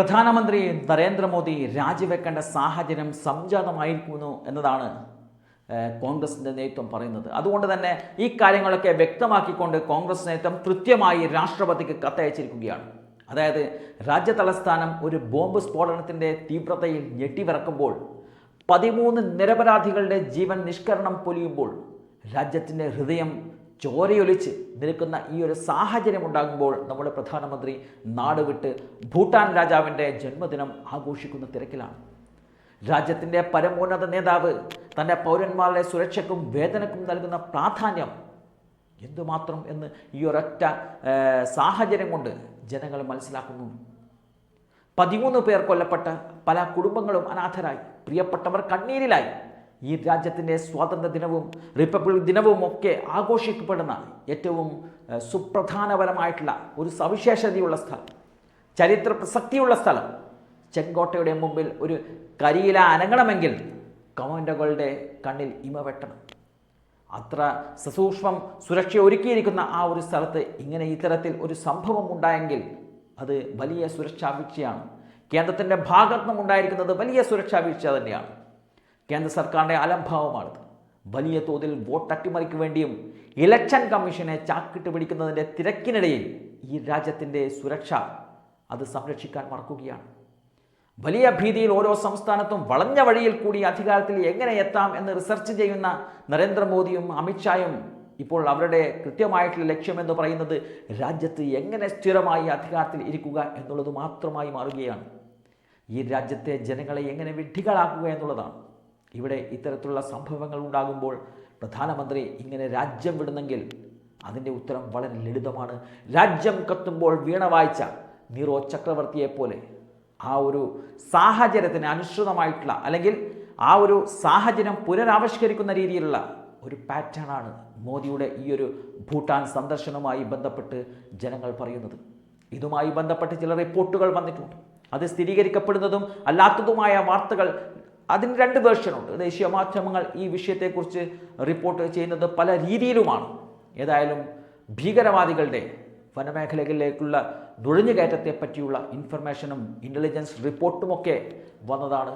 പ്രധാനമന്ത്രി നരേന്ദ്രമോദി രാജിവെക്കേണ്ട സാഹചര്യം സംജാതമായിരിക്കുന്നു എന്നതാണ് കോൺഗ്രസിന്റെ നേതൃത്വം പറയുന്നത്. അതുകൊണ്ട് തന്നെ ഈ കാര്യങ്ങളൊക്കെ വ്യക്തമാക്കിക്കൊണ്ട് കോൺഗ്രസ് നേതൃത്വം കൃത്യമായി രാഷ്ട്രപതിക്ക് കത്തയച്ചിരിക്കുകയാണ്. അതായത് രാജ്യ തലസ്ഥാനം ഒരു ബോംബ് സ്ഫോടനത്തിന്റെ തീവ്രതയിൽ ഞെട്ടിവിറക്കുമ്പോൾ പതിമൂന്ന് നിരപരാധികളുടെ ജീവൻ നിഷ്കരണം പൊലിയുമ്പോൾ രാജ്യത്തിന്റെ ഹൃദയം ചോരയൊലിച്ച് നിൽക്കുന്ന ഈ ഒരു സാഹചര്യം ഉണ്ടാകുമ്പോൾ നമ്മുടെ പ്രധാനമന്ത്രി നാട് വിട്ട് ഭൂട്ടാൻ രാജാവിന്റെ ജന്മദിനം ആഘോഷിക്കുന്ന തിരക്കിലാണ്. രാജ്യത്തിന്റെ പരമോന്നത നേതാവ് തന്റെ പൗരന്മാരുടെ സുരക്ഷയ്ക്കും വേദനക്കും നൽകുന്ന പ്രാധാന്യം എന്തുമാത്രം എന്ന് ഈ ഒരൊറ്റ സാഹചര്യം കൊണ്ട് ജനങ്ങൾ മനസ്സിലാക്കുന്നു. പതിമൂന്ന് പേർ കൊല്ലപ്പെട്ട പല കുടുംബങ്ങളും അനാഥരായി. പ്രിയപ്പെട്ടവർ കണ്ണീരിലായി. ഈ രാജ്യത്തിന്റെ സ്വാതന്ത്ര്യ ദിനവും റിപ്പബ്ലിക് ദിനവും ഒക്കെ ആഘോഷിക്കപ്പെടുന്ന ഏറ്റവും സുപ്രധാനപരമായിട്ടുള്ള ഒരു സവിശേഷതയുള്ള സ്ഥലം ചരിത്ര പ്രസക്തിയുള്ള സ്ഥലം ചെങ്കോട്ടയുടെ മുമ്പിൽ ഒരു കരിയില അനങ്ങണമെങ്കിൽ കമൻഡകളുടെ കണ്ണിൽ ഇമ വെട്ടണം. അത്ര സസൂക്ഷ്മം സുരക്ഷ ഒരുക്കിയിരിക്കുന്ന ആ ഒരു സ്ഥലത്ത് ഇങ്ങനെ ഇത്തരത്തിൽ ഒരു സംഭവം ഉണ്ടായെങ്കിൽ അത് വലിയ സുരക്ഷാ വീഴ്ചയാണ്. കേന്ദ്രത്തിന്റെ ഭാഗത്തുനിന്നുണ്ടായിരിക്കുന്നത് ഉണ്ടായിരിക്കുന്നത് വലിയ സുരക്ഷാ വീഴ്ച തന്നെയാണ്. കേന്ദ്ര സർക്കാരിന്റെ അലംഭാവമാണിത്. വലിയ തോതിൽ വോട്ട് അട്ടിമറിക്ക് വേണ്ടിയും ഇലക്ഷൻ കമ്മീഷനെ ചാക്കിട്ട് പിടിക്കുന്നതിന്റെ തിരക്കിനിടയിൽ ഈ രാജ്യത്തിന്റെ സുരക്ഷ അത് സംരക്ഷിക്കാൻ മറക്കുകയാണ്. വലിയ ഭീതിയിൽ ഓരോ സംസ്ഥാനത്തും വളഞ്ഞ വഴിയിൽ കൂടി അധികാരത്തിൽ എങ്ങനെ എത്താം എന്ന് റിസർച്ച് ചെയ്യുന്ന നരേന്ദ്രമോദിയും അമിത്ഷായും ഇപ്പോൾ അവരുടെ കൃത്യമായിട്ടുള്ള ലക്ഷ്യമെന്ന് പറയുന്നത് രാജ്യത്ത് എങ്ങനെ സ്ഥിരമായി അധികാരത്തിൽ ഇരിക്കുക എന്നുള്ളത് മാത്രമായി മാറുകയാണ്. ഈ രാജ്യത്തെ ജനങ്ങളെ എങ്ങനെ വിഡ്ഢികളാക്കുക എന്നുള്ളതാണ്. ഇവിടെ ഇത്തരത്തിലുള്ള സംഭവങ്ങൾ ഉണ്ടാകുമ്പോൾ പ്രധാനമന്ത്രി ഇങ്ങനെ രാജ്യം വിടുന്നെങ്കിൽ അതിന്റെ ഉത്തരം വളരെ ലളിതമാണ്. രാജ്യം കത്തുമ്പോൾ വീണ വായിച്ച നീറോ ചക്രവർത്തിയെപ്പോലെ ആ ഒരു സാഹചര്യത്തിന് അനുസൃതമായിട്ടുള്ള അല്ലെങ്കിൽ ആ ഒരു സാഹചര്യം പുനരാവിഷ്കരിക്കുന്ന രീതിയിലുള്ള ഒരു പാറ്റേണാണ് മോദിയുടെ ഈ ഒരു ഭൂട്ടാൻ സന്ദർശനവുമായി ബന്ധപ്പെട്ട് ജനങ്ങൾ പറയുന്നത്. ഇതുമായി ബന്ധപ്പെട്ട് ചില റിപ്പോർട്ടുകൾ വന്നിട്ടുണ്ട്. അത് സ്ഥിരീകരിക്കപ്പെടുന്നതും അല്ലാത്തതുമായ വാർത്തകൾ അതിന് രണ്ട് വേർഷനുണ്ട് ദേശീയ മാധ്യമങ്ങൾ ഈ വിഷയത്തെക്കുറിച്ച് റിപ്പോർട്ട് ചെയ്യുന്നത് പല രീതിയിലുമാണ്. ഏതായാലും ഭീകരവാദികളുടെ വനമേഖലകളിലേക്കുള്ള നുഴഞ്ഞുകയറ്റത്തെ പറ്റിയുള്ള ഇൻഫർമേഷനും ഇന്റലിജൻസ് റിപ്പോർട്ടുമൊക്കെ വന്നതാണ്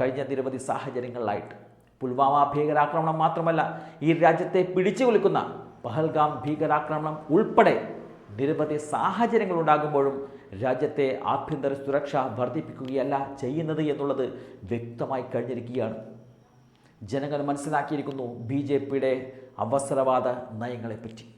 കഴിഞ്ഞ നിരവധി സാഹചര്യങ്ങളിലായിട്ട്. പുൽവാമ ഭീകരാക്രമണം മാത്രമല്ല ഈ രാജ്യത്തെ പിടിച്ചു കുലുക്കുന്ന പഹൽഗാം ഭീകരാക്രമണം ഉൾപ്പെടെ നിരവധി സാഹചര്യങ്ങൾ ഉണ്ടാകുമ്പോഴും രാജ്യത്തെ ആഭ്യന്തര സുരക്ഷ വർദ്ധിപ്പിക്കുകയല്ല ചെയ്യുന്നത് എന്നുള്ളത് വ്യക്തമായി കഴിഞ്ഞിരിക്കുകയാണ്. ജനങ്ങൾ മനസ്സിലാക്കിയിരിക്കുന്നു ബി ജെ പിയുടെ അവസരവാദ നയങ്ങളെപ്പറ്റി.